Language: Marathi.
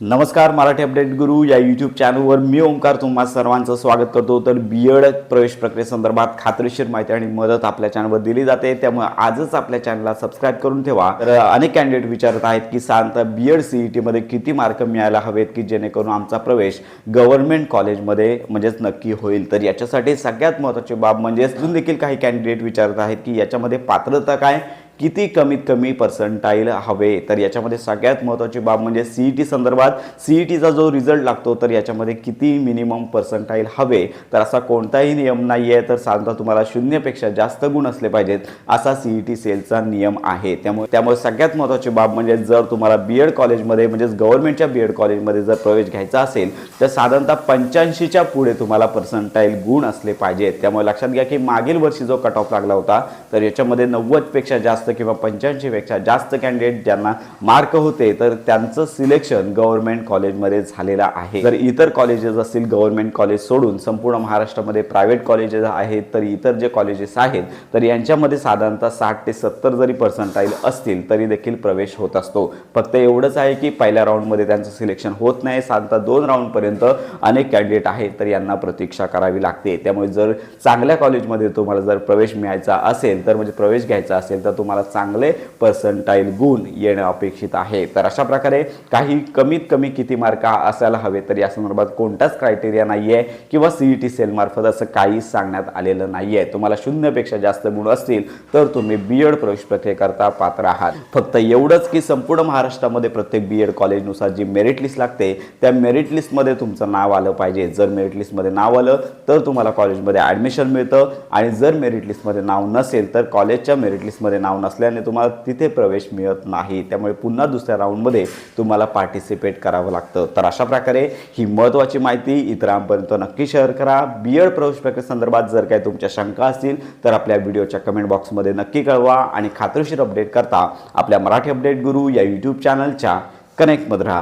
नमस्कार मराठी अपडेट गुरु या यूट्यूब चॅनलवर मी ओंकार तुम्हा सर्वांचं स्वागत करतो. तर बी एड प्रवेश प्रक्रियेसंदर्भात खात्रीशीर माहिती आणि मदत आपल्या चॅनलवर दिली जाते. त्यामुळे आजच आपल्या चॅनलला सबस्क्राईब करून ठेवा. तर अनेक कॅन्डिडेट विचारत आहेत की सांगता बी एड सी ई टीमध्ये किती मार्क मिळायला हवेत की जेणेकरून आमचा प्रवेश गव्हर्नमेंट कॉलेजमध्ये म्हणजेच नक्की होईल? तर याच्यासाठी सगळ्यात महत्त्वाची बाब म्हणजे अजून देखील काही कॅन्डिडेट विचारत आहेत की याच्यामध्ये पात्रता काय किती कमीत कमी पर्सेंटाईल हवे? तर याच्यामध्ये सगळ्यात महत्त्वाची बाब म्हणजे सी ई टी संदर्भात सी ई टीचा जो रिझल्ट लागतो तर याच्यामध्ये किती मिनिमम पर्सेंटाईल हवे? तर असा कोणताही नियम नाही आहे तर साधारणतः तुम्हाला शून्यपेक्षा जास्त गुण असले पाहिजेत असा सी ई टी सेलचा नियम आहे. त्यामुळे त्यामुळे सगळ्यात महत्त्वाची बाब म्हणजे जर तुम्हाला बी एड कॉलेजमध्ये म्हणजेच गव्हर्नमेंटच्या बी एड कॉलेजमध्ये जर प्रवेश घ्यायचा असेल तर साधारणतः पंच्याऐंशीच्या पुढे तुम्हाला पर्सेंटाईल गुण असले पाहिजेत. त्यामुळे लक्षात घ्या की मागील वर्षी जो कट ऑफ लागला होता तर याच्यामध्ये नव्वदपेक्षा जास्त किंवा पंच्याऐंशीपेक्षा जास्त कॅन्डिडेट ज्यांना मार्क होते तर त्यांचं सिलेक्शन गव्हर्नमेंट कॉलेजमध्ये झालेलं आहे. जर इतर कॉलेजेस असतील गव्हर्नमेंट कॉलेज सोडून संपूर्ण महाराष्ट्रामध्ये प्रायव्हेट कॉलेजेस आहेत तर इतर जे कॉलेजेस आहेत तर यांच्यामध्ये साधारणतः साठ ते सत्तर जरी पर्सेंटाईल असतील तरी देखील प्रवेश होत असतो. फक्त एवढंच आहे की पहिल्या राऊंडमध्ये त्यांचं सिलेक्शन होत नाही साधारणतः दोन राऊंडपर्यंत अनेक कॅन्डिडेट आहेत तर यांना प्रतीक्षा करावी लागते. त्यामुळे जर चांगल्या कॉलेजमध्ये तुम्हाला जर प्रवेश मिळायचा असेल तर म्हणजे प्रवेश घ्यायचा असेल तर तुम्हाला चांगले पर्सेंटाईल गुण येणं अपेक्षित आहे. तर अशा प्रकारे काही कमीत कमी किती मार्क असायला हवे तर या संदर्भात कोणताच क्रायटेरिया नाही आहे किंवा सीईटी टी सेलमार्फत असं काहीच सांगण्यात आलेलं नाही आहे तुम्हाला शून्यपेक्षा जास्त गुण असतील तर तुम्ही बी एड प्रवेश प्रक्रियेकरता पात्र आहात. फक्त एवढंच की संपूर्ण महाराष्ट्रामध्ये प्रत्येक बी एड कॉलेजनुसार जी मेरिट लिस्ट लागते त्या मेरिट लिस्टमध्ये तुमचं नाव आलं पाहिजे. जर मेरिट लिस्टमध्ये नाव आलं तर तुम्हाला कॉलेजमध्ये ॲडमिशन मिळतं. आणि जर मेरिट लिस्टमध्ये नाव नसेल तर कॉलेजच्या मेरिट लिस्टमध्ये नाव नसल्याने तुम्हाला तिथे प्रवेश मिळत नाही. त्यामुळे पुन्हा दुसऱ्या राऊंडमध्ये तुम्हाला पार्टिसिपेट करावं लागतं. तर अशा प्रकारे ही महत्त्वाची माहिती इतरांपर्यंत नक्की शेअर करा. बी एड प्रवेश प्रक्रियेसंदर्भात जर काही तुमच्या शंका असतील तर आपल्या व्हिडिओच्या कमेंट बॉक्समध्ये नक्की कळवा आणि खात्रीशीर अपडेट करता आपल्या मराठी अपडेट गुरु या यूट्यूब चॅनलच्या कनेक्टमध्ये राहा.